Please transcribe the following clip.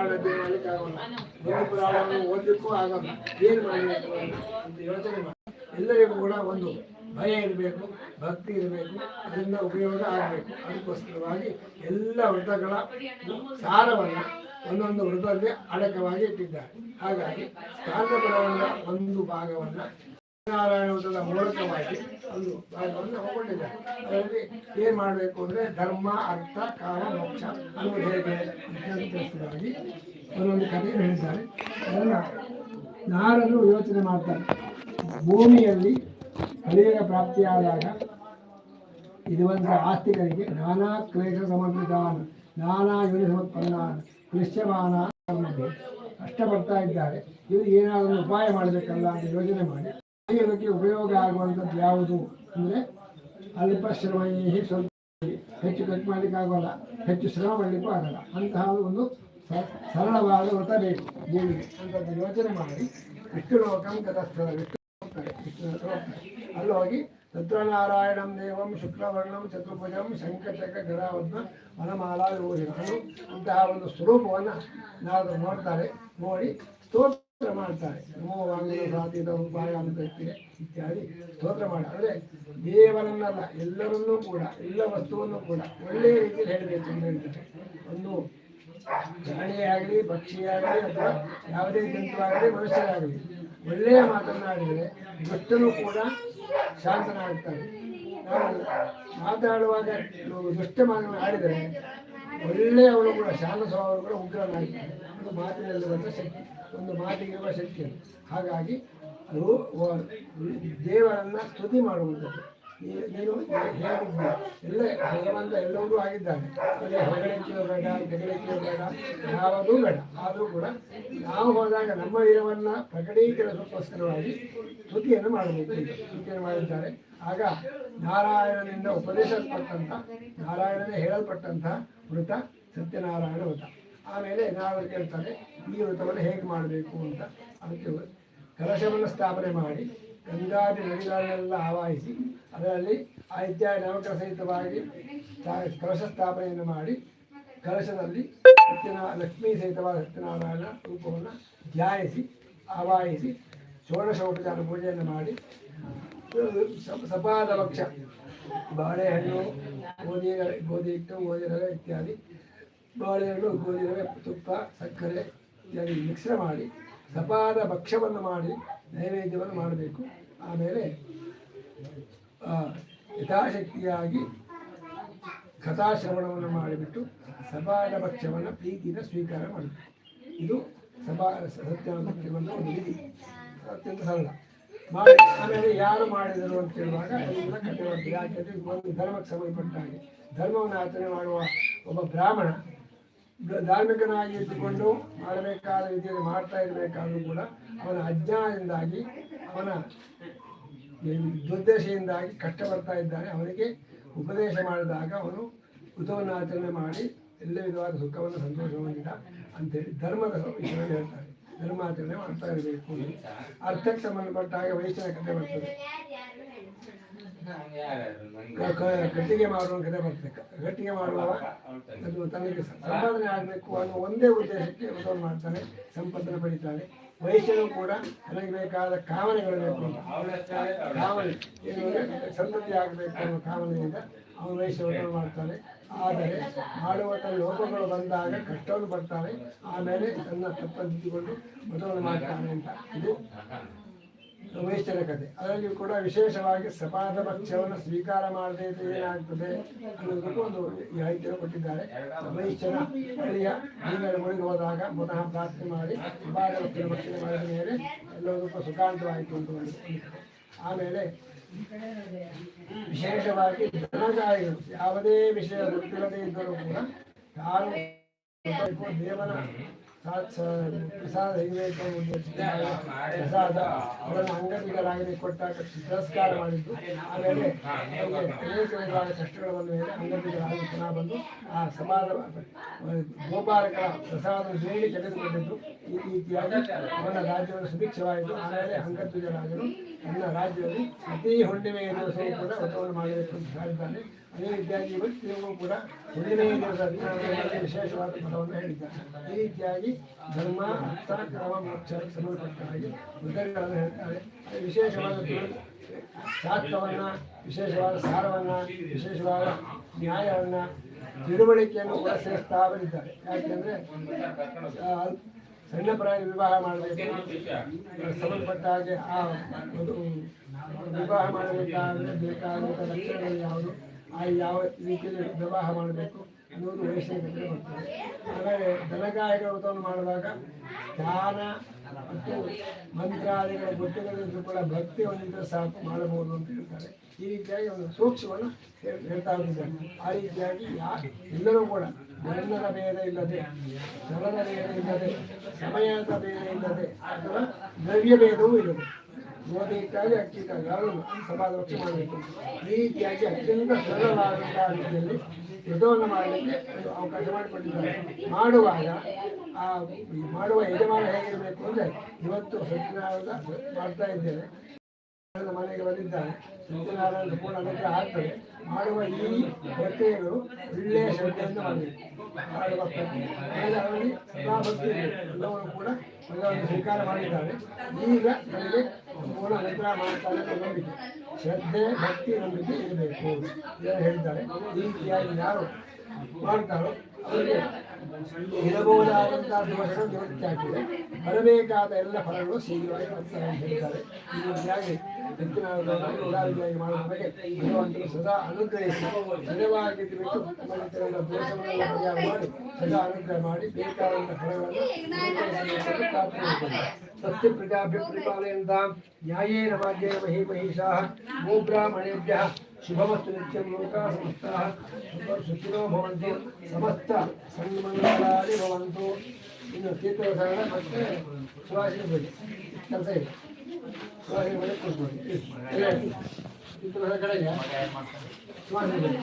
ಪುರಾಣ ಅಧ್ಯಯನ ಮಾಡ್ಲಿಕ್ಕೆ ಆಗೋಲ್ಲ ಒಂದು ಪುರಾಣವನ್ನು ಓದಲಿಕ್ಕೂ ಆಗೋಲ್ಲ. ಏನು ಮಾಡಬೇಕು ಅಂತ ಯೋಚನೆ ಮಾಡಿ. ಎಲ್ಲರಿಗೂ ಕೂಡ ಒಂದು ಭಯ ಇರಬೇಕು, ಭಕ್ತಿ ಇರಬೇಕು, ಅದರಿಂದ ಉಪಯೋಗ ಆಗಬೇಕು. ಅದಕ್ಕೋಸ್ಕರವಾಗಿ ಎಲ್ಲ ವ್ರತಗಳ ಸಾರವನ್ನು ಒಂದೊಂದು ವೃತ್ತದಲ್ಲಿ ಅಡಕವಾಗಿ ಇಟ್ಟಿದ್ದಾರೆ. ಹಾಗಾಗಿ ಸ್ಕಾಂದಪುರವನ್ನ ಒಂದು ಭಾಗವನ್ನು ನಾರಾಯಣ ವ್ರತದ ಮೂಲಕವಾಗಿ ಒಂದು ಭಾಗವನ್ನು ಒಪ್ಪಿಕೊಂಡಿದ್ದಾರೆ ಅದರಲ್ಲಿ ಏನು ಮಾಡಬೇಕು ಅಂದರೆ ಧರ್ಮ, ಅರ್ಥ ಕಾಲ ಮೋಕ್ಷ. ಅನ್ನೋದು ಹೇಗೆ ಇತ್ಯಾದಿಗೋಸ್ಕರವಾಗಿ ಒಂದೊಂದು ಕಥೆಯನ್ನು ಹೇಳಿದ್ದಾರೆ. ಅದನ್ನು ನಾರರು ಯೋಚನೆ ಮಾಡ್ತಾರೆ. ಭೂಮಿಯಲ್ಲಿ ಕಲಿಯುಗ ಪ್ರಾಪ್ತಿಯಾದಾಗ ಇರುವಂಥ ಆಸ್ತಿಗಳಿಗೆ ನಾನಾ ಕ್ಲೇಶ ಸಮರ್ಪಿತಾನ್, ನಾನಾ ಯೋನಿ ಸಮರ್ಪನ್ನಾನ್ ಕ್ಲಿಶ್ಯಮಾನ ಅಷ್ಟೇ ಕಷ್ಟಪಡ್ತಾ ಇದ್ದಾರೆ. ಇವರು ಏನಾದರೂ ಉಪಾಯ ಮಾಡಬೇಕಲ್ಲ ಅಂತ ಯೋಚನೆ ಮಾಡಿ ಇದಕ್ಕೆ ಉಪಯೋಗ ಆಗುವಂಥದ್ದು ಯಾವುದು ಅಂದರೆ ಅಲ್ಪ ಶ್ರಮಯೇ ಸ್ವಲ್ಪ ಹೆಚ್ಚು ಕಟ್ ಮಾಡಲಿಕ್ಕೆ ಆಗೋಲ್ಲ, ಹೆಚ್ಚು ಶ್ರಮ ಮಾಡಲಿಕ್ಕೂ ಆಗಲ್ಲ. ಅಂತಹ ಒಂದು ಸರಳವಾದ ವ್ರತ ಬೇಕು ಭೂಮಿಗೆ ಅಂತ ಯೋಚನೆ ಮಾಡಿ, ವಿಷ್ಣು ಲೋಕಂ ಕಥಸ್ಥಳ ವಿಷ್ಣು ಹೋಗಿ ಸತ್ಯನಾರಾಯಣಂ ದೇವಂ ಶುಕ್ಲವರ್ಣಂ ಚತುರ್ಭುಜಂ ಶಂಕಚಕ ಗದಾವದ್ಮ ವನಮಾಲಾ ಯೋಜನೆಗಳು ಅಂತಹ ಒಂದು ಸ್ವರೂಪವನ್ನು ನಾವು ನೋಡ್ತಾರೆ, ನೋಡಿ, ಸ್ತೋತ್ರ ಮಾಡ್ತಾರೆ ಇತ್ಯಾದಿ ಸ್ತೋತ್ರ ಮಾಡ. ಅಂದರೆ ದೇವರನ್ನಲ್ಲ ಎಲ್ಲರನ್ನೂ ಕೂಡ, ಎಲ್ಲ ವಸ್ತುವನ್ನು ಕೂಡ ಒಳ್ಳೆಯ ರೀತಿಯಲ್ಲಿ ಹೇಳಬೇಕು ಅಂತ ಹೇಳ್ತಾರೆ. ಒಂದು ಪ್ರಾಣಿಯಾಗಲಿ ಪಕ್ಷಿಯಾಗಲಿ ಅಥವಾ ಯಾವುದೇ ಜಂತುವಾಗಲಿ ಮನುಷ್ಯರಾಗಲಿ ಒಳ್ಳೆಯ ಮಾತನ್ನಾಡಿದರೆ ದುಷ್ಟನು ಕೂಡ ಶಾಂತನಾಗ್ತಾನೆ. ನಾವು ಮಾತಾಡುವಾಗ ದುಷ್ಟ ಮಾತನ್ನು ಆಡಿದರೆ ಒಳ್ಳೆಯವನು ಕೂಡ, ಶಾಂತ ಸ್ವಭಾವ ಕೂಡ ಉಗ್ರನಾಗ್ತಾನೆ. ಒಂದು ಮಾತಿನಲ್ಲಿರುವಂಥ ಶಕ್ತಿ. ಒಂದು ಮಾತಿಗಿರುವ ಶಕ್ತಿ. ಹಾಗಾಗಿ ಅದು ದೇವರನ್ನು ಸ್ತುತಿ ಮಾಡುವಂಥದ್ದು. ನೀನು ಹೇಳಿದ್ದೆ. ಎಲ್ಲ ಭಗವಂತ ಎಲ್ಲವೂ ಆಗಿದ್ದಾನೆ. ಅದೇ ಹೊಗಳಿಕೆಯೂ ಬೇಡ ತೆಗಳಿಕೆಯೂ ಬೇಡ, ಯಾವುದೂ ಬೇಡ. ಆದರೂ ಕೂಡ ನಾವು ಹೋದಾಗ ನಮ್ಮ ವೀರವನ್ನು ಪ್ರಕಟೀಕರಿಸೋಸ್ಕರವಾಗಿ ಸ್ತುತಿಯನ್ನು ಮಾಡಬೇಕು ಸ್ತುತಿಯನ್ನು ಮಾಡಿದ್ದಾರೆ. ಆಗ ನಾರಾಯಣನಿಂದ ಉಪದೇಶಿಸಲ್ಪಟ್ಟಂಥ, ನಾರಾಯಣನೇ ಹೇಳಲ್ಪಟ್ಟಂಥ ಮೃತ ಸತ್ಯನಾರಾಯಣ ವ್ರತ. ಆಮೇಲೆ ನಾವು ಕೇಳ್ತಾರೆ ಈ ವ್ರತವನ್ನು ಹೇಗೆ ಮಾಡಬೇಕು ಅಂತ ಅದಕ್ಕೆ ಕಲಶವನ್ನು ಸ್ಥಾಪನೆ ಮಾಡಿ, ಗಂಗಾದಿ ನದಿಗಳನ್ನೆಲ್ಲ ಆವಾಹಿಸಿ, ಅದರಲ್ಲಿ ಆದಿತ್ಯ ನವಗ್ರಹ ಸಹಿತವಾಗಿ ಕಲಶ ಸ್ಥಾಪನೆಯನ್ನು ಮಾಡಿ, ಕಲಶದಲ್ಲಿ ಸತ್ಯನಾ, ಲಕ್ಷ್ಮೀ ಸಹಿತವಾದ ಸತ್ಯನಾರಾಯಣ ರೂಪವನ್ನು ಧ್ಯಾಯಿಸಿ ಆವಾಹಿಸಿ, ಷೋಡಶೋಪಚಾರ ಪೂಜೆಯನ್ನು ಮಾಡಿ, ಸಪಾದ ಭಕ್ಷ ಬಾಳೆಹಣ್ಣು, ಗೋಧಿ ಗೋಧಿ ಹಿಟ್ಟು, ಗೋಧಿ ರವೆ ಇತ್ಯಾದಿ ಬಾಳೆಹಣ್ಣು, ಗೋಧಿ ರವೆ, ತುಪ್ಪ, ಸಕ್ಕರೆ ಇತ್ಯಾದಿ ಮಿಶ್ರ ಮಾಡಿ, ಸಪಾದ ಭಕ್ಷ್ಯವನ್ನು ಮಾಡಿ, ನೈವೇದ್ಯವನ್ನು ಮಾಡಬೇಕು. ಆಮೇಲೆ ಯಥಾಶಕ್ತಿಯಾಗಿ ಕಥಾಶ್ರವಣವನ್ನು ಮಾಡಿಬಿಟ್ಟು ಸಪಾದ ಭಕ್ಷ್ಯವನ್ನು ಪ್ರೀತಿಯಿಂದ ಸ್ವೀಕಾರ ಮಾಡಬೇಕು. ಇದು ಸಭಾ ಸತ್ಯವನ್ನು ತಿಳುವಂಥ ಒಂದು ವಿಧಿ. ಅತ್ಯಂತ ಸರಳ. ಮಾಡಿ, ಆಮೇಲೆ ಯಾರು ಮಾಡಿದರು ಅಂತ ಹೇಳುವಾಗ ಎಲ್ಲ ಯಾಕೆಂದರೆ ಒಂದು ಧರ್ಮಕ್ಕೆ ಸಂಬಂಧಪಟ್ಟ ಹಾಗೆ. ಧರ್ಮವನ್ನು ಆಚರಣೆ ಮಾಡುವ ಒಬ್ಬ ಬ್ರಾಹ್ಮಣ. ಧಾರ್ಮಿಕನಾಗಿ ಇದ್ದುಕೊಂಡು ಮಾಡಬೇಕಾದ ರೀತಿಯಲ್ಲಿ ಮಾಡ್ತಾ ಇರಬೇಕಾದ್ರೂ ಕೂಡ ಅವನ ಅಜ್ಞಾನದಿಂದಾಗಿ, ಅವನ ದುರ್ದೇಶದಿಂದಾಗಿ ಕಷ್ಟ ಬರ್ತಾ ಇದ್ದಾನೆ. ಅವನಿಗೆ ಉಪದೇಶ ಮಾಡಿದಾಗ ಅವನು ಋತುವನ್ನು ಆಚರಣೆ ಮಾಡಿ ಎಲ್ಲ ವಿಧವಾದ ಸುಖವನ್ನು ಸಂತೋಷವಾಗಿಲ್ಲ ಅಂತೇಳಿ ಧರ್ಮದ ವಿಷಯವನ್ನು ಹೇಳ್ತಾರೆ. ಧರ್ಮಾಚರಣೆ ಮಾಡ್ತಾ ಇರಬೇಕು ಅರ್ಥಕ್ಕೆ ಸಂಬಂಧಪಟ್ಟ ಹಾಗೆ ವೈಷ್ಣವ ಕಥೆ ಬರ್ತದೆ. ಕಟ್ಟಿಗೆ ಮಾಡುವ ಕಥೆ ಬರ್ತದೆ. ಗಟ್ಟಿಗೆ ಕಟ್ಟಿಗೆ ಮಾಡುವವ ಅದು ತನಗೆ ಸಂಪಾದನೆ ಆಗಬೇಕು ಅನ್ನೋ ಒಂದೇ ಉದ್ದೇಶಕ್ಕೆ ಉದ್ಯೋಗ ಮಾಡ್ತಾನೆ ಸಂಪತ್ತನ್ನು ಪಡಿತಾನೆ. ವಯಸ್ಸನ್ನು ಕೂಡ ತನಗೆ ಬೇಕಾದ ಕಾಮನೆಗಳು ಬೇಕು. ಅಂತ ಅವನ ಕಾಮನೆ ಸಂತತಿ ಆಗಬೇಕು ಅನ್ನೋ ಕಾಮನೆಯಿಂದ ಅವನು ವಯಸ್ಸು ಉದ್ಯೋಗ ಮಾಡ್ತಾನೆ. ಆದರೆ ಮಾಡುವ ತನ್ನ ಲೋಪಗಳು ಬಂದಾಗ ಕಷ್ಟವನ್ನು ಬರ್ತಾನೆ ಆಮೇಲೆ ತನ್ನ ತಪ್ಪನ್ನು ತಿದ್ದಿಕೊಂಡು ಮಾಡ್ತಾನೆ ಅಂತ. ಇದು ವೈಶ್ಯರ ಕಥೆ ಅದರಲ್ಲಿ ಕೂಡ ವಿಶೇಷವಾಗಿ ಸಪಾದ ಪಕ್ಷವನ್ನು ಸ್ವೀಕಾರ ಮಾಡದೇ ಏನಾಗ್ತದೆ ಅನ್ನೋದಕ್ಕೂ ಒಂದು ಮಾಹಿತಿಯನ್ನು ಕೊಟ್ಟಿದ್ದಾರೆ. ವೈಶ್ಯನ ಹಳ್ಳಿಯ ನೀರಿನ ಮುಳುಗಿ ಹೋದಾಗ ಪುನಃ ಪ್ರಾರ್ಥನೆ ಮಾಡಿ ಸಪಾದ ಪಕ್ಷದ ಭಕ್ಷಣೆ ಮಾಡಿದ ಮೇಲೆ ಎಲ್ಲದಕ್ಕೂ ಸುಖಾಂತವಾಯಿತು ಅಂತ ಆಮೇಲೆ ವಿಶೇಷವಾಗಿ ಯಾವುದೇ ವಿಷಯ ಗೊತ್ತಿಲ್ಲದೆ ಇದ್ದರೂ ಕೂಡ ಯಾರು ದೇವನ ಪ್ರಸಾದ ಪ್ರಸಾದ ಅವರನ್ನು ಅಂಗಡಿಗರಾಗಿ ಕೊಟ್ಟಾಗ ತಿರಸ್ಕಾರ ಮಾಡಿದ್ದು ಆಮೇಲೆ ಅನೇಕ ವಿಧವಾದ ಕಷ್ಟಗಳು ಮೇಲೆ ಅಂಗಡಿಗರಾಗಿ ಪುನಃ ಬಂದು ಆ ಸಮಾಜ ಗೋಪಾಲಕರ ಪ್ರಸಾದ ಹೇಳಿ ತೆಗೆದುಕೊಂಡಿದ್ದು ಈ ರೀತಿಯಾಗಿ ಅವನ ರಾಜ್ಯವನ್ನು ಸುಭಿಕ್ಷವಾಯಿತು ಆಮೇಲೆ ಅಂಗದ್ವಿಜರಾಜರು ತನ್ನ ರಾಜ್ಯದಲ್ಲಿ ಅತಿ ಹುಣ್ಣಿಮೆಯ ದಿವಸವೂ ಕೂಡ ವ್ರತವನ್ನು ಮಾಡಬೇಕು ಅಂತ ಹೇಳಿದ್ದಾನೆ ಅದೇ ರೀತಿಯಾಗಿ ಇವತ್ತಿಗೂ ಕೂಡ ಒಂದನೇ ದಿವಸ ವಿಶೇಷವಾದ ಪದವನ್ನು ಹೇಳಿದ್ದಾರೆ. ಈ ರೀತಿಯಾಗಿ ಧರ್ಮ, ಅರ್ಥ, ಕ್ರಮ ಮೋಕ್ಷಕ್ಕೆ ಸಂಬಂಧಪಟ್ಟಾಗಿ ಉದ್ದಗಳನ್ನು ಹೇಳ್ತಾರೆ. ವಿಶೇಷವಾದ ಶಾಸ್ತ್ರವನ್ನು, ವಿಶೇಷವಾದ ಸಾರವನ್ನು, ವಿಶೇಷವಾದ ನ್ಯಾಯವನ್ನು, ತಿಳುವಳಿಕೆಯನ್ನು ಕೂಡ ಸೇರಿಸ್ತಾ ಬಂದಿದ್ದಾರೆ. ಯಾಕೆಂದರೆ ಸಣ್ಣ ಪ್ರಾಯ ವಿವಾಹ ಮಾಡಬೇಕು. ಸಂಬಂಧಪಟ್ಟ ಹಾಗೆ ಆ ಒಂದು ವಿವಾಹ ಮಾಡಬೇಕಾದ್ರೆ ಬೇಕಾದಂಥ ಲಕ್ಷಣಗಳು ಯಾವುದು? ಆ ಯಾವ ರೀತಿಯಲ್ಲಿ ವಿವಾಹ ಮಾಡಬೇಕು ಅನ್ನೋದು ವೈಷಯಿಕತೆ ಬರ್ತದೆ. ಹಾಗಾಗಿ ದನಗಾಯಕ ವ್ರತವನ್ನು ಮಾಡುವಾಗ ಧ್ಯಾನ ಮತ್ತು ಮಂತ್ರಾದಿಗಳ ಗೊತ್ತುಗಳಿಂದ ಕೂಡ ಭಕ್ತಿ ಹೊಂದಿದ್ರೆ ಸಾಕು, ಮಾಡಬಹುದು ಅಂತ ಹೇಳ್ತಾರೆ. ಈ ರೀತಿಯಾಗಿ ಒಂದು ಸೂಕ್ಷ್ಮವನ್ನು ಹೇಳ್- ಹೇಳ್ತಾ ಇದ್ದಾರೆ. ಆ ರೀತಿಯಾಗಿ ಯಾ, ಎಲ್ಲರೂ ಕೂಡ ಜನರ ಭೇದ ಇಲ್ಲದೆ ಜನರ ಭೇದ ಇಲ್ಲದೆ, ಸಮಯದ ಭೇದ ಇಲ್ಲದೆ ಅಥವಾ ದ್ರವ್ಯ ಭೇದವೂ ಇಲ್ಲದೆ ಗೋಧಿಕ್ಕಾಗಿ ಅಕ್ಕಿಕ್ಕಾಗಿ ಯಾವುದು ಸಮಾಜ ರಕ್ಷೆ ಮಾಡಬೇಕು. ಈ ರೀತಿಯಾಗಿ ಅತ್ಯಂತ ಸರಳವಾದಂತಹ ರೀತಿಯಲ್ಲಿ ಯುದ್ಧವನ್ನು ಮಾಡಲಿಕ್ಕೆ ಒಂದು ಅವಕಾಶ ಮಾಡಿಕೊಟ್ಟಿದ್ದಾರೆ ಮಾಡುವಾಗ, ಆ ಮಾಡುವ ಯಜಮಾನ ಹೇಗಿರಬೇಕು ಅಂದರೆ ಇವತ್ತು ಸತ್ಯನಾರಾಯಣ ಮಾಡ್ತಾ ಇದ್ದೇನೆ. ಮನೆಗೆ ಬಂದಿದ್ದಾನೆ. ಸತ್ಯನಾರಾಯಣ ಪೂರ್ಣ ಅನುಗ್ರಹ ಆಗ್ತದೆ ಮಾಡುವ ಈ ಪ್ರಕ್ರಿಯೆಗಳು ಒಳ್ಳೆಯ ಶ್ರದ್ಧೆಯಿಂದ ಮಾಡಬೇಕು. ಮಾಡುವ ಪ್ರಕ್ರಿಯೆ. ಎಲ್ಲವನ್ನು ಕೂಡ ಭಗವಂತ ಸ್ವೀಕಾರ ಮಾಡಿದ್ದಾರೆ. ಈಗ ನನಗೆ ಪೂರ್ಣ ಅನುಗ್ರಹ ಮಾಡ್ತಾರೆ ನಂಬಿಕೆ ಶ್ರದ್ಧೆ, ಭಕ್ತಿ ನಂಬಿಕೆ ಇರಬೇಕು ಇದನ್ನು ಹೇಳ್ತಾರೆ. ಈ ರೀತಿಯಾಗಿ ಯಾರು ಮಾಡ್ತಾರೋ ಅವರಿಗೆ ಇರಬಹುದಾದಂತಹ ದೋಷಗಳು ನಿವೃತ್ತಿ ಆಗ್ತದೆ. ಬರಬೇಕಾದ ಎಲ್ಲ ಫಲಗಳು ಶೀಘ್ರವಾಗಿ ಬರ್ತಾರೆ ಅಂತ ಹೇಳ್ತಾರೆ. ಈ ರೀತಿಯಾಗಿ ಉದಾಹರಣೆಯಾಗಿ ಮಾಡುವ ಬಗ್ಗೆ ಭಗವಂತನು ಸದಾ ಅನುಗ್ರಹಿಸಿ ಪರಿಹಾರ ಮಾಡಿ, ಸದಾ ಅನುಗ್ರಹ ಮಾಡಿ, ಬೇಕಾದಂತಹ ಫಲಗಳನ್ನು ಮಾಡ್ತಾರೆ. ಸತ್ಯ ಪ್ರಜಾಭ್ಯ ಪರಿಪಾಲಯಂತಾಂ ನ್ಯಾಯೇನ ಮಾರ್ಗೇಣ ಮಹಿ ಮಹಿಷಾಃ ಗೋಬ್ರಾಹ್ಮಣೇಭ್ಯಃ ಶುಭಮಸ್ತು ನಿತ್ಯಂ ಲೋಕಾಃ ಸಮಸ್ತಾಃ ಸುಖಿನೋ ಭವಂತು ಸಮಸ್ತ ಸನ್ಮಂಗಳಾನಿ ಭವಂತು ಇನ್ನು ತೀರ್ಥವಸರಣ ಮತ್ತೆ ಸುವಾಸಿನ ಬಗ್ಗೆ ಕೆಲಸ ಇದೆ ಸುವಾಸಿನ ಬಗ್ಗೆ ಕೂತ್ಕೊಳ್ಳಿ ತೀರ್ಥವಸರ ಕಡೆಗೆ ಸುವಾಸಿನ ಬಗ್ಗೆ